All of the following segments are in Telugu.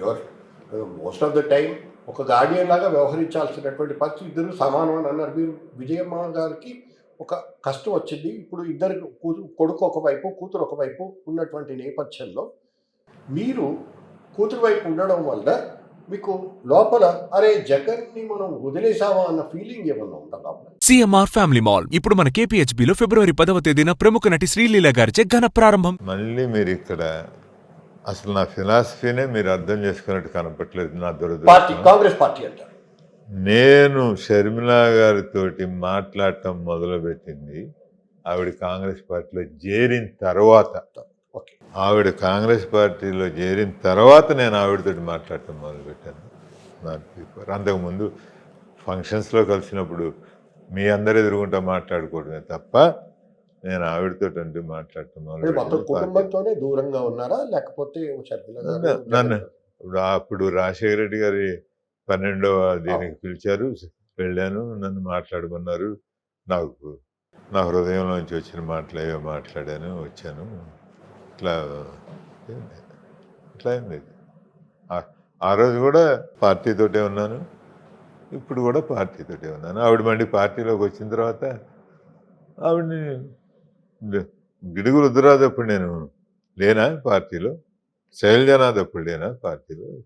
Your most of the time ఒక గార్డియన్ లాగా వ్యవహరించాల్సినటువంటి పరిస్థితి. ఇద్దరు సమానం అని అన్నారు. మీరు విజయమ్మ గారికి ఒక కష్టం వచ్చింది. ఇప్పుడు ఇద్దరు కూతురు కొడుకు ఒకవైపు కూతురు ఒకవైపు ఉన్నటువంటి నేపథ్యంలో మీరు కూతురు వైపు ఉండడం వల్ల మీకు లోపల అరే జగన్ని మనం వదిలేసామా అన్న ఫీలింగ్ ఏమన్నా ఉందా లోపల? సిఎంఆర్ ఫ్యామిలీ మాల్ ఇప్పుడు మన కేపీహెచ్బిలో ఫిబ్రవరి పదవ తేదీన ప్రముఖ నటి శ్రీలీల గారిచే ఘన ప్రారంభం. మళ్ళీ మీరు ఇక్కడ అసలు నా ఫిలాసఫీనే మీరు అర్థం చేసుకున్నట్టు కనపట్లేదు నా పార్టీ దురదృష్టం కాంగ్రెస్ పార్టీ అంటారు. నేను షర్మిల గారితోటి మాట్లాడటం మొదలుపెట్టింది ఆవిడ కాంగ్రెస్ పార్టీలో చేరిన తర్వాత. ఓకే. ఆవిడ కాంగ్రెస్ పార్టీలో చేరిన తర్వాత నేను ఆవిడతోటి మాట్లాడటం మొదలుపెట్టాను. బిఫోర్ అంతకుముందు ఫంక్షన్స్లో కలిసినప్పుడు మీ అందరు ఎదురుగుంటా మాట్లాడుకోవడమే తప్ప నేను ఆవిడతో అంటూ మాట్లాడటం అంటే మొత్తం మొదలుపెట్టాను కుటుంబంతోనే దూరంగా ఉన్నారా? లేకపోతే నన్ను- అప్పుడు రాజశేఖర రెడ్డి గారి పన్నెండవ దీనికి పిలిచారు వెళ్ళాను నన్ను మాట్లాడమన్నారు నాకు నా హృదయంలోంచి వచ్చిన మాటలు ఏవో మాట్లాడాను వచ్చాను. ఇట్లా. ఇట్లా అయింది ఆ- రోజు కూడా పార్టీతోటే ఉన్నాను. ఇప్పుడు కూడా పార్టీతోటే ఉన్నాను. ఆవిడ మళ్ళీ పార్టీలోకి వచ్చిన తర్వాత ఆవిడని గిడుగు రుద్రరాజు అప్పుడు నేను లేనా పార్టీలో? శైలజనాథ్ అప్పుడు లేనా పార్టీలో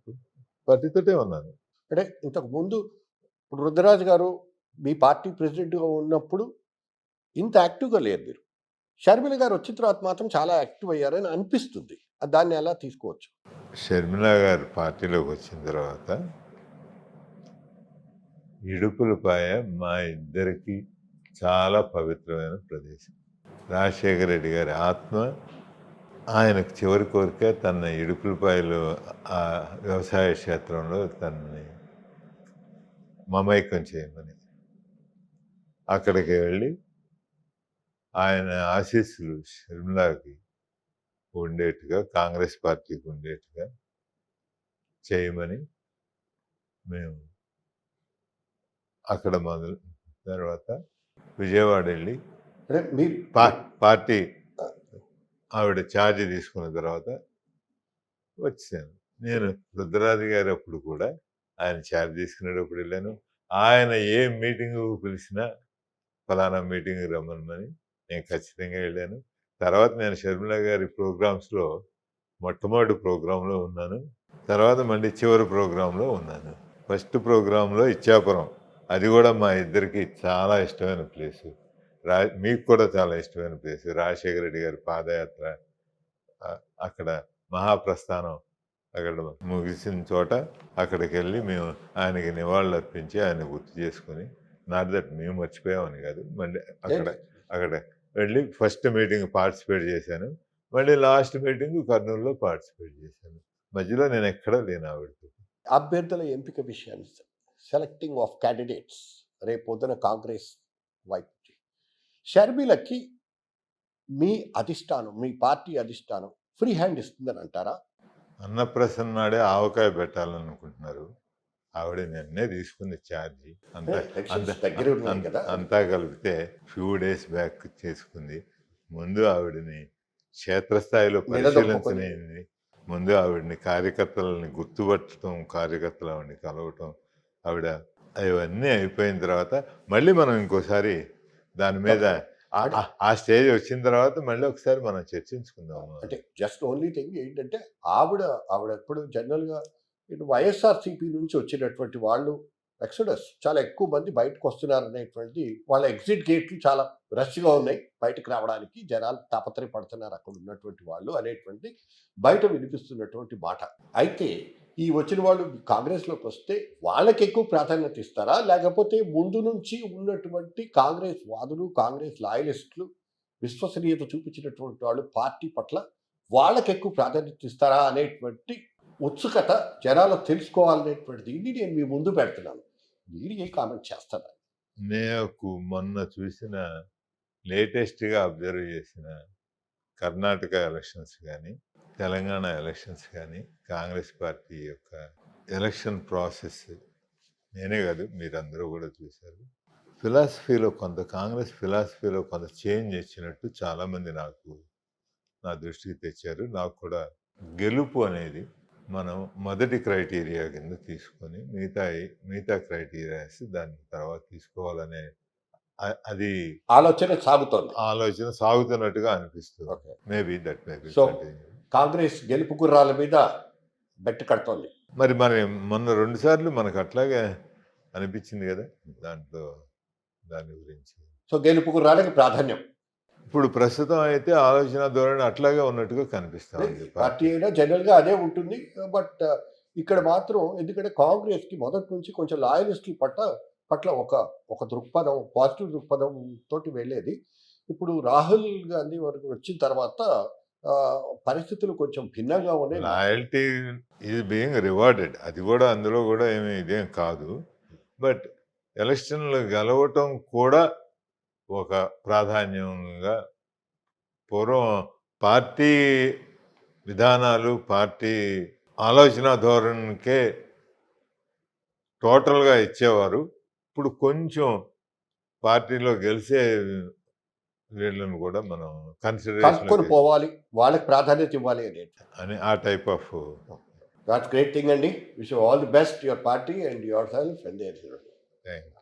పార్టీతోటే ఉన్నాను. అంటే ఇంతకు ముందు ఇప్పుడు రుద్రరాజు గారు మీ పార్టీ ప్రెసిడెంట్గా ఉన్నప్పుడు ఇంత యాక్టివ్గా లేరు మీరు. షర్మిల గారు వచ్చిన తర్వాత మాత్రం చాలా యాక్టివ్ అయ్యారని అనిపిస్తుంది. దాన్ని ఎలా తీసుకోవచ్చు? షర్మిల గారు పార్టీలోకి వచ్చిన తర్వాత ఇడుపులపాయ మా ఇద్దరికి చాలా పవిత్రమైన ప్రదేశం. రాజశేఖర రెడ్డి గారి ఆత్మ ఆయనకు చివరి కోరిక తన ఇడుపులపాయలు ఆ వ్యవసాయ క్షేత్రంలో తనని మమైకం చేయమని. అక్కడికి వెళ్ళి ఆయన ఆశీస్సులు షర్మిలాకి ఉండేట్టుగా కాంగ్రెస్ పార్టీకి ఉండేట్టుగా చేయమని మేము అక్కడ మొదలు తర్వాత విజయవాడ వెళ్ళి అంటే పా పార్టీ ఆవిడ ఛార్జ్ తీసుకున్న తర్వాత వచ్చాను. నేను రుద్రరాజు గారు అప్పుడు కూడా ఆయన ఛార్జ్ తీసుకునేటప్పుడు వెళ్ళాను. ఆయన ఏ మీటింగ్ పిలిచినా ఫలానా మీటింగ్ రమ్మనమని నేను ఖచ్చితంగా వెళ్ళాను. తర్వాత నేను షర్మిల గారి ప్రోగ్రామ్స్లో మొట్టమొదటి ప్రోగ్రాంలో ఉన్నాను. తర్వాత మళ్ళీ చివరి ప్రోగ్రాంలో ఉన్నాను. ఫస్ట్ ప్రోగ్రాంలో ఇచ్చాపురం. అది కూడా మా ఇద్దరికి చాలా ఇష్టమైన ప్లేసు. రా మీకు కూడా చాలా ఇష్టమైన ప్లేస్ రాజశేఖర రెడ్డి గారి పాదయాత్ర. అక్కడ మహాప్రస్థానం అక్కడ ముగిసిన చోట అక్కడికి వెళ్ళి మేము ఆయనకి నివాళులు అర్పించి ఆయన గుర్తు చేసుకుని నాట్ దట్ మేము మర్చిపోయామని కాదు మళ్ళీ అక్కడ అక్కడ వెళ్ళి ఫస్ట్ మీటింగ్ పార్టిసిపేట్ చేశాను మళ్ళీ లాస్ట్ మీటింగ్ కర్నూలులో పార్టిసిపేట్ చేశాను. మధ్యలో నేను ఎక్కడా లేను ఆవిడతో అభ్యర్థుల ఎంపిక విషయాన్ని సెలెక్టింగ్ ఆఫ్ క్యాండిడేట్స్. రేపు పొద్దున కాంగ్రెస్ వైపు. షర్మిలకి మీ అధిష్టానం మీ పార్టీ అధిష్టానం ఫ్రీ హ్యాండ్ ఇస్తుందని అంటారా అన్నప్రసన్న నాడే ఆవకాయ పెట్టాలనుకుంటున్నారు ఆవిడ నిన్నే తీసుకుంది ఛార్జీ అంతా అంత దగ్గర ఉన్నాయి అంత- కదా. అంతా కలిపితే ఫ్యూ డేస్ బ్యాక్ చేసుకుంది ముందు ఆవిడని క్షేత్రస్థాయిలో. పరిశీలించలేని ముందు ఆవిడని కార్యకర్తలని గుర్తుపట్టడం కార్యకర్తలు ఆవిడని కలవటం ఆవిడ అవన్నీ అయిపోయిన తర్వాత మళ్ళీ మనం ఇంకోసారి దాని మీద ఆ స్టేజ్ వచ్చిన తర్వాత మళ్ళీ ఒకసారి మనం చర్చించుకుందాం అంటే జస్ట్ ఓన్లీ థింగ్ ఏంటంటే ఆవిడ ఆవిడ ఎప్పుడు జనరల్గా ఇటు వైఎస్ఆర్సీపీ నుంచి వచ్చినటువంటి వాళ్ళు ఎక్సడస్ చాలా ఎక్కువ మంది బయటకు వస్తున్నారు అనేటువంటిది వాళ్ళ ఎగ్జిట్ గేట్లు చాలా రష్గా ఉన్నాయి. బయటకు రావడానికి జనాలు తాపత్రయపడుతున్నారు అక్కడ ఉన్నటువంటి వాళ్ళు అనేటువంటి బయట వినిపిస్తున్నటువంటి మాట. అయితే ఈ వచ్చిన వాళ్ళు కాంగ్రెస్లోకి వస్తే వాళ్ళకి ఎక్కువ ప్రాధాన్యత ఇస్తారా? లేకపోతే ముందు నుంచి ఉన్నటువంటి కాంగ్రెస్ వాదులు కాంగ్రెస్ లాయలిస్టులు విశ్వసనీయత చూపించినటువంటి వాళ్ళు పార్టీ పట్ల వాళ్ళకి ఎక్కువ ప్రాధాన్యత ఇస్తారా అనేటువంటి ఉత్సుకత జనాలు తెలుసుకోవాలనేటువంటి దీన్ని నేను మీ ముందు పెడుతున్నాను. మీరు ఏ కామెంట్ చేస్తారా? నేను మొన్న చూసిన లేటెస్ట్గా అబ్జర్వ్ చేసిన కర్ణాటక ఎలక్షన్స్ కానీ తెలంగాణ ఎలక్షన్స్ కానీ కాంగ్రెస్ పార్టీ యొక్క ఎలక్షన్ ప్రాసెస్ నేనే కాదు మీరందరూ కూడా చూశారు. ఫిలాసఫీలో కొంత కాంగ్రెస్ ఫిలాసఫీలో కొంత చేంజ్ వచ్చినట్టు చాలామంది నాకు నా దృష్టికి తెచ్చారు. నాకు కూడా గెలుపు అనేది మనం మొదటి క్రైటీరియా కింద తీసుకొని మిగతా మిగతా క్రైటీరియాస్ దాని తర్వాత తీసుకోవాలనే అది ఆలోచన సాగుతోంది. ఆలోచన సాగుతున్నట్టుగా అనిపిస్తుంది. Maybe that maybe So- Congress గెలుపు గుర్రాల మీద బెట్టు కడుతోంది. మరి మరి మొన్న రెండు సార్లు మనకు అట్లాగే అనిపించింది కదా దాంట్లో దాని గురించి. సో గెలుపు గుర్రాలకి ప్రాధాన్యం. ఇప్పుడు ప్రస్తుతం అయితే ఆలోచన ధోరణి అట్లాగే ఉన్నట్టుగా కనిపిస్తా ఉంది పార్టీ. అయినా జనరల్గా అదే ఉంటుంది. బట్ ఇక్కడ మాత్రం ఎందుకంటే కాంగ్రెస్కి మొదటి నుంచి కొంచెం లాయలిస్టుల పట్ల పట్ల ఒక ఒక దృక్పథం పాజిటివ్ దృక్పథం తోటి వెళ్ళేది. ఇప్పుడు రాహుల్ గాంధీ వరకు వచ్చిన తర్వాత పరిస్థితులు కొంచెం భిన్నంగా ఉన్నాయి. లాయల్టీ ఈజ్ బీయింగ్ రివార్డెడ్ అది కూడా అందులో కూడా ఏమి ఇదేం కాదు. బట్ ఎలక్షన్లు గెలవటం కూడా ఒక ప్రాధాన్యంగా పూర్వం పార్టీ విధానాలు పార్టీ ఆలోచన ధోరణికే టోటల్గా ఇచ్చేవారు. ఇప్పుడు కొంచెం పార్టీలో గెలిచే వీళ్ళని కూడా మనం కన్సిడరేషన్ పోవాలి. వాళ్ళకి ప్రాధాన్యత ఇవ్వాలి అని ఆ type of that's great thing అండి. Wish all the best your party and yourself and thank you